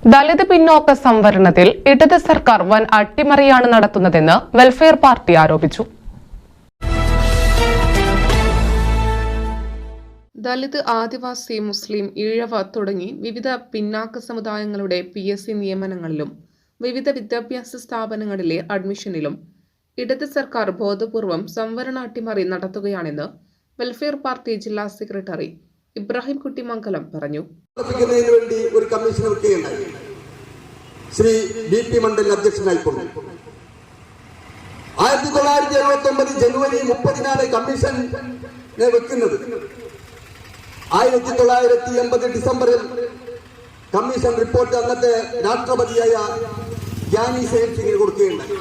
ദളിത് പിന്നോക്ക സംവരണത്തിൽ ഇടത് സർക്കാർ വൻ അട്ടിമറിയാണ് നടത്തുന്നതെന്ന് വെൽഫെയർ പാർട്ടി ആരോപിച്ചു. ദളിത് ആദിവാസി മുസ്ലിം ഈഴവ തുടങ്ങി വിവിധ പിന്നാക്ക സമുദായങ്ങളുടെ പി എസ് സി നിയമനങ്ങളിലും വിവിധ വിദ്യാഭ്യാസ സ്ഥാപനങ്ങളിലെ അഡ്മിഷനിലും ഇടത് സർക്കാർ ബോധപൂർവം സംവരണ അട്ടിമറി നടത്തുകയാണെന്ന് വെൽഫെയർ പാർട്ടി ജില്ലാ സെക്രട്ടറി ഇബ്രാഹിം കുട്ടിമംഗലം പറഞ്ഞു. പ്രവർത്തിക്കുന്നതിന് വേണ്ടി ഒരു കമ്മീഷൻ വെക്കുകയുണ്ടായി ശ്രീ ബി പി മണ്ഡൽ അധ്യക്ഷനായിക്കൊണ്ട് ആയിരത്തി തൊള്ളായിരത്തി എഴുപത്തി ഒമ്പത് ജനുവരി മുപ്പതിനാണ് കമ്മീഷൻ വെക്കുന്നത്. ആയിരത്തി തൊള്ളായിരത്തി എൺപത് ഡിസംബറിൽ കമ്മീഷൻ റിപ്പോർട്ട് അന്നത്തെ രാഷ്ട്രപതിയായ ജ്ഞാനി സെയിൻ സിംഗിന് കൊടുക്കുകയുണ്ടായി.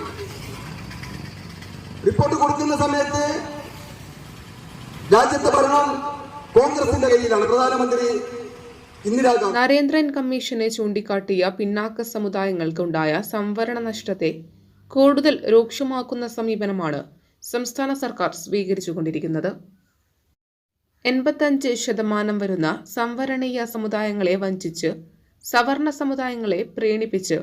റിപ്പോർട്ട് കൊടുക്കുന്ന സമയത്ത് രാജ്യത്തെ ഭരണം കോൺഗ്രസിന്റെ കയ്യിലാണ്. പ്രധാനമന്ത്രി നരേന്ദ്രൻ കമ്മീഷനെ ചൂണ്ടിക്കാട്ടിയ പിന്നാക്ക സമുദായങ്ങൾക്കുണ്ടായ സംവരണ നഷ്ടത്തെ കൂടുതൽ രൂക്ഷമാക്കുന്ന സമീപനമാണ് സംസ്ഥാന സർക്കാർ സ്വീകരിച്ചുകൊണ്ടിരിക്കുന്നത്. എൺപത്തഞ്ച് ശതമാനം വരുന്ന സംവരണീയ സമുദായങ്ങളെ വഞ്ചിച്ച് സവർണ സമുദായങ്ങളെ പ്രീണിപ്പിച്ച്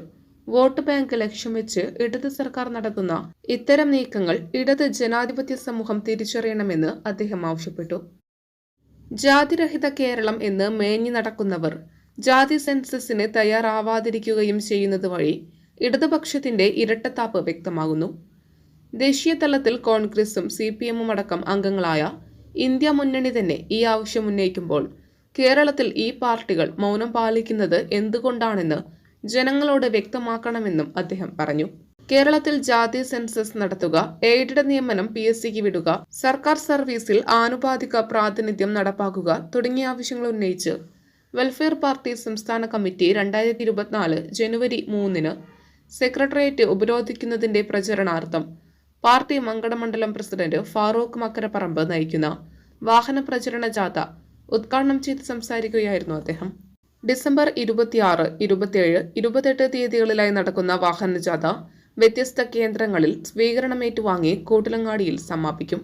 വോട്ട് ബാങ്ക് ലക്ഷ്യം വെച്ച് ഇടത് സർക്കാർ നടത്തുന്ന ഇത്തരം നീക്കങ്ങൾ ഇടത് ജനാധിപത്യ സമൂഹം തിരിച്ചറിയണമെന്ന് അദ്ദേഹം ആവശ്യപ്പെട്ടു. ജാതിരഹിത കേരളം എന്ന് മേഞ്ഞു നടക്കുന്നവർ ജാതി സെൻസസിന് തയ്യാറാവാതിരിക്കുകയും ചെയ്യുന്നത് വഴി ഇടതുപക്ഷത്തിന്റെ ഇരട്ടത്താപ്പ് വ്യക്തമാകുന്നു. ദേശീയ തലത്തിൽ കോൺഗ്രസും സി പി എമ്മും അടക്കം അംഗങ്ങളായ ഇന്ത്യ മുന്നണി തന്നെ ഈ ആവശ്യം ഉന്നയിക്കുമ്പോൾ കേരളത്തിൽ ഈ പാർട്ടികൾ മൗനം പാലിക്കുന്നത് എന്തുകൊണ്ടാണെന്ന് ജനങ്ങളോട് വ്യക്തമാക്കണമെന്നും അദ്ദേഹം പറഞ്ഞു. കേരളത്തിൽ ജാതി സെൻസസ് നടത്തുക എയ്ഡഡ് നിയമനം പി എസ് സിക്ക് വിടുക സർക്കാർ സർവീസിൽ ആനുപാതിക പ്രാതിനിധ്യം നടപ്പാക്കുക തുടങ്ങിയ ആവശ്യങ്ങൾ ഉന്നയിച്ച് വെൽഫെയർ പാർട്ടി സംസ്ഥാന കമ്മിറ്റി രണ്ടായിരത്തി ഇരുപത്തിനാല് ജനുവരി മൂന്നിന് സെക്രട്ടേറിയറ്റ് ഉപരോധിക്കുന്നതിന്റെ പ്രചരണാർത്ഥം പാർട്ടി മങ്കടമണ്ഡലം പ്രസിഡന്റ് ഫാറൂഖ് മക്കരപ്പറമ്പ് നയിക്കുന്ന വാഹന പ്രചരണ ജാഥ ഉദ്ഘാടനം ചെയ്ത് സംസാരിക്കുകയായിരുന്നു അദ്ദേഹം. ഡിസംബർ ഇരുപത്തിയാറ് ഇരുപത്തിയേഴ് ഇരുപത്തെട്ട് തീയതികളിലായി നടക്കുന്ന വാഹന ജാഥ വ്യത്യസ്ത കേന്ദ്രങ്ങളിൽ സ്വീകരണമേറ്റുവാങ്ങി കൂട്ടിലങ്ങാടിയിൽ സമാപിക്കും.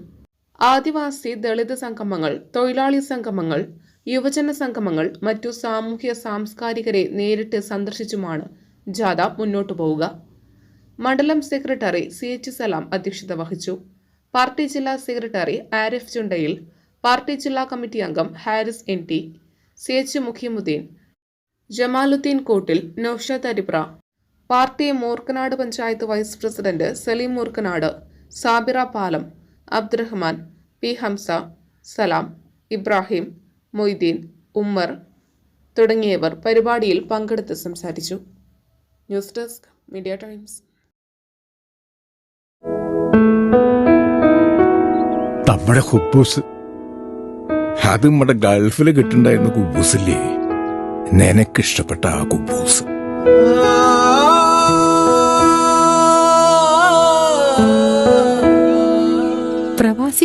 ആദിവാസി ദളിത് സംഗമങ്ങൾ തൊഴിലാളി സംഗമങ്ങൾ യുവജന സംഗമങ്ങൾ മറ്റു സാമൂഹ്യ സാംസ്കാരികരെ നേരിട്ട് സന്ദർശിച്ചുമാണ് ജാഥ മുന്നോട്ടു പോവുക. മണ്ഡലം സെക്രട്ടറി സി എച്ച് സലാം അധ്യക്ഷത വഹിച്ചു. പാർട്ടി ജില്ലാ സെക്രട്ടറി ആരിഫ് ചുണ്ടയിൽ പാർട്ടി ജില്ലാ കമ്മിറ്റി അംഗം Haris N T C H Mukhimuddin Jamaluddin Kottil Naushad Aribra party Moorkanad panchayat vice president Saleem Moorkanad Sabira Palam Abdurahman P Hamsa Salam Ibrahim Moideen Ummer തുടങ്ങിയവർ പരിപാടിയിൽ പങ്കെടുത്ത് സംസാരിച്ചു. News desk Media Times. നമ്മുടെ ഹുബൂസ് അത് നമ്മുടെ ഗൾഫിൽ കിട്ടുണ്ടായിരുന്ന കുബൂസില്ലേ നിനക്കിഷ്ടപ്പെട്ട ആ കുബൂസ്